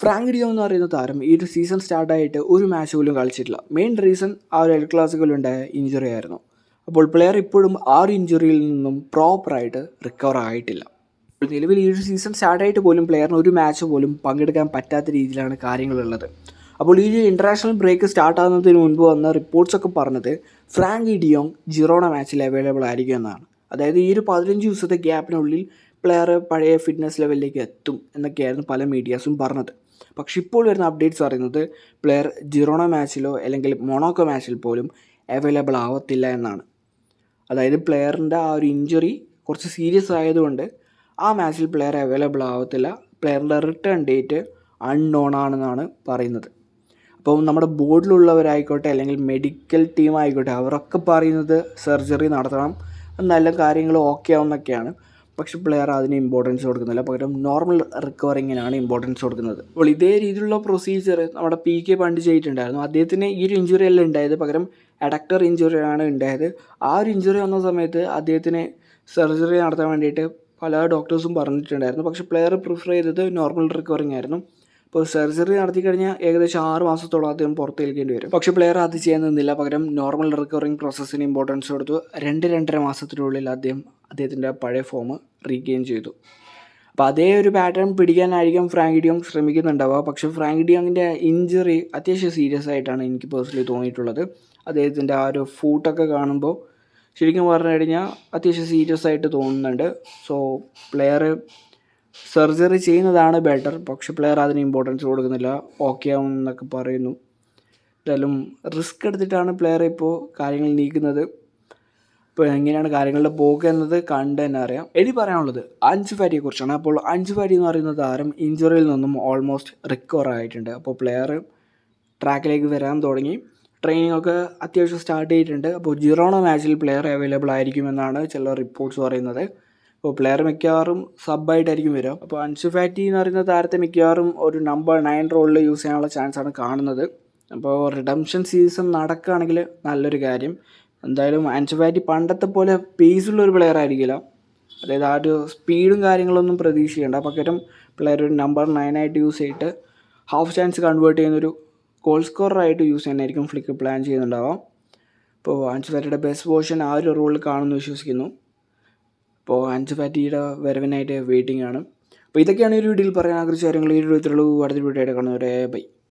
Frank deo എന്ന് പറയുന്ന താരം ഈ ഒരു സീസൺ സ്റ്റാർട്ടായിട്ട് ഒരു മാച്ച് പോലും കളിച്ചിട്ടില്ല. മെയിൻ റീസൺ ആ ഒരു എൽ ക്ലാസിക്കലുണ്ടായ ഇഞ്ചുറി ആയിരുന്നു. അപ്പോൾ പ്ലെയർ ഇപ്പോഴും ആ ഒരു ഇഞ്ചുറിയിൽ നിന്നും പ്രോപ്പറായിട്ട് റിക്കവർ ആയിട്ടില്ല. നിലവിൽ ഈ ഒരു സീസൺ സ്റ്റാർട്ടായിട്ട് പോലും പ്ലെയറിന് ഒരു മാച്ച് പോലും പങ്കെടുക്കാൻ പറ്റാത്ത രീതിയിലാണ് കാര്യങ്ങളുള്ളത്. അപ്പോൾ ഈ ഒരു ഇന്റർനാഷണൽ ബ്രേക്ക് സ്റ്റാർട്ട് ആകുന്നതിന് മുൻപ് വന്ന റിപ്പോർട്ട്സൊക്കെ പറഞ്ഞത് ഫ്രാങ്ക് ഡിയോങ് ജിറോണ മാച്ചിൽ അവൈലബിൾ ആയിരിക്കും എന്നാണ്. അതായത് ഈ ഒരു പതിനഞ്ച് ദിവസത്തെ ഗ്യാപ്പിനുള്ളിൽ പ്ലെയർ പഴയ ഫിറ്റ്നസ് ലെവലിലേക്ക് എത്തും എന്നൊക്കെയായിരുന്നു പല മീഡിയാസും പറഞ്ഞത്. പക്ഷെ ഇപ്പോൾ വരുന്ന അപ്ഡേറ്റ്സ് പറയുന്നത് പ്ലെയർ ജിറോണോ മാച്ചിലോ അല്ലെങ്കിൽ മൊണോക്കോ മാച്ചിൽ പോലും അവൈലബിൾ ആവത്തില്ല എന്നാണ്. അതായത് പ്ലെയറിന്റെ ആ ഒരു ഇഞ്ചുറി കുറച്ച് സീരിയസ് ആയതുകൊണ്ട് ആ മാച്ചിൽ പ്ലെയർ അവൈലബിൾ ആവത്തില്ല. പ്ലെയറിന്റെ റിട്ടേൺ ഡേറ്റ് അൺനോൺ ആണെന്നാണ് പറയുന്നത്. അപ്പോൾ നമ്മുടെ ബോർഡിലുള്ളവരായിക്കോട്ടെ അല്ലെങ്കിൽ മെഡിക്കൽ ടീം ആയിക്കോട്ടെ അവരൊക്കെ പറയുന്നത് സർജറി നടത്തണം. നല്ല കാര്യങ്ങൾ ഓക്കെ ആവുന്നൊക്കെയാണ്. പക്ഷെ പ്ലെയർ അതിന് ഇമ്പോർട്ടൻസ് കൊടുക്കുന്നില്ല. പകരം നോർമൽ റിക്കവറിങ്ങിനാണ് ഇമ്പോർട്ടൻസ് കൊടുക്കുന്നത്. അപ്പോൾ ഇതേ രീതിയിലുള്ള പ്രൊസീജിയർ നമ്മുടെ പി കെ പണ്ട് ചെയ്തിട്ടുണ്ടായിരുന്നു. അദ്ദേഹത്തിന് ഈ ഒരു ഇഞ്ചുറി അല്ല ഉണ്ടായത്. പകരം അഡക്ടർ ഇഞ്ചുറിയാണ് ഉണ്ടായത്. ആ ഒരു ഇഞ്ചുറി വന്ന സമയത്ത് അദ്ദേഹത്തിന് സർജറി നടത്താൻ വേണ്ടിയിട്ട് പല ഡോക്ടേഴ്സും പറഞ്ഞിട്ടുണ്ടായിരുന്നു. പക്ഷെ പ്ലെയർ പ്രിഫർ ചെയ്തത് നോർമൽ റിക്കവറിങ് ആയിരുന്നു. ഇപ്പോൾ സർജറി നടത്തി കഴിഞ്ഞാൽ ഏകദേശം ആറ് മാസത്തോളം അദ്ദേഹം പുറത്ത് നിൽക്കേണ്ടി വരും. പക്ഷേ പ്ലെയർ അത് ചെയ്യാൻ നിന്നില്ല. പകരം നോർമൽ റിക്കവറിങ് പ്രോസസ്സിന് ഇമ്പോർട്ടൻസ് കൊടുത്തു. രണ്ട് രണ്ടര മാസത്തിനുള്ളിൽ അദ്ദേഹം അദ്ദേഹത്തിന്റെ പഴയ ഫോം റീഗെയിൻ ചെയ്തു. അപ്പോൾ അതേ ഒരു പാറ്റേൺ പിടിക്കാനായിരിക്കും ഫ്രാങ്ക് ഡിയോങ് ശ്രമിക്കുന്നുണ്ടാവുക. പക്ഷേ ഫ്രാങ്ക് ഡിയോങ്ങിന്റെ ഇഞ്ചുറി അത്യാവശ്യം സീരിയസ് ആയിട്ടാണ് എനിക്ക് പേഴ്സണലി തോന്നിയിട്ടുള്ളത്. അദ്ദേഹത്തിന്റെ ആ ഒരു ഫൂട്ടൊക്കെ കാണുമ്പോൾ ശരിക്കും പറഞ്ഞു കഴിഞ്ഞാൽ അത്യാവശ്യം സീരിയസ് ആയിട്ട് തോന്നുന്നുണ്ട്. സോ പ്ലെയർ സർജറി ചെയ്യുന്നതാണ് ബെറ്റർ. പക്ഷെ പ്ലെയർ അതിന് ഇമ്പോർട്ടൻസ് കൊടുക്കുന്നില്ല. ഓക്കെ ആവും എന്നൊക്കെ പറയുന്നു. എന്തായാലും റിസ്ക് എടുത്തിട്ടാണ് പ്ലെയർ ഇപ്പോൾ കാര്യങ്ങൾ നീക്കുന്നത്. ഇപ്പോൾ എങ്ങനെയാണ് കാര്യങ്ങളുടെ പോക്ക് എന്നത് കണ്ട് തന്നെ അറിയാം. എനി പറയാനുള്ളത് അഞ്ച് ഫാരിയെ കുറിച്ചാണ്. അപ്പോൾ അഞ്ച് ഫാരി എന്ന് പറയുന്ന താരം ഇഞ്ചുറിയിൽ നിന്നും ഓൾമോസ്റ്റ് റിക്കവർ ആയിട്ടുണ്ട്. അപ്പോൾ പ്ലെയർ ട്രാക്കിലേക്ക് വരാൻ തുടങ്ങി. ട്രെയിനിങ് ഒക്കെ അത്യാവശ്യം സ്റ്റാർട്ട് ചെയ്തിട്ടുണ്ട്. അപ്പോൾ ജിറോണോ മാച്ചിൽ പ്ലെയർ അവൈലബിൾ ആയിരിക്കുമെന്നാണ് ചില റിപ്പോർട്ട്സ് പറയുന്നത്. അപ്പോൾ പ്ലെയർ മിക്കവാറും സബായിട്ടായിരിക്കും വരിക. അപ്പോൾ അൻസു ഫാറ്റി എന്ന് പറയുന്ന താരത്തെ മിക്കവാറും ഒരു നമ്പർ നയൻ റോളിൽ യൂസ് ചെയ്യാനുള്ള ചാൻസാണ് കാണുന്നത്. അപ്പോൾ റിഡംഷൻ സീസൺ നടക്കുകയാണെങ്കിൽ നല്ലൊരു കാര്യം. എന്തായാലും ആൻസഫാറ്റി പണ്ടത്തെ പോലെ പേസുള്ള ഒരു പ്ലെയർ ആയിരിക്കില്ല. അതായത് ആ ഒരു സ്പീഡും കാര്യങ്ങളൊന്നും പ്രതീക്ഷിക്കേണ്ട. പകരം പ്ലെയർ ഒരു നമ്പർ നയനായിട്ട് യൂസ് ചെയ്തിട്ട് ഹാഫ് ചാൻസ് കൺവേർട്ട് ചെയ്യുന്നൊരു ഗോൾ സ്കോറായിട്ട് യൂസ് ചെയ്യാനായിരിക്കും ഫ്ലിക്ക് പ്ലാൻ ചെയ്യുന്നുണ്ടാവാം. ഇപ്പോൾ ആൻസുഫാറ്റിയുടെ ബെസ്റ്റ് പോർഷൻ ആ ഒരു റോളിൽ കാണുമെന്ന് വിശ്വസിക്കുന്നു. അപ്പോൾ ആൻസുഫാറ്റിയുടെ ഫാറ്റിയുടെ വരവിനായിട്ട് വെയിറ്റിംഗ് ആണ്. അപ്പോൾ ഇതൊക്കെയാണ് ഈ വീഡിയോയിൽ പറയാൻ ആഗ്രഹിച്ച കാര്യങ്ങൾ. ഈ ഒരു ഇത്രയുള്ളൂ അടുത്ത വീഡിയോ ആയിട്ട് കാണുന്നവരെ ബൈ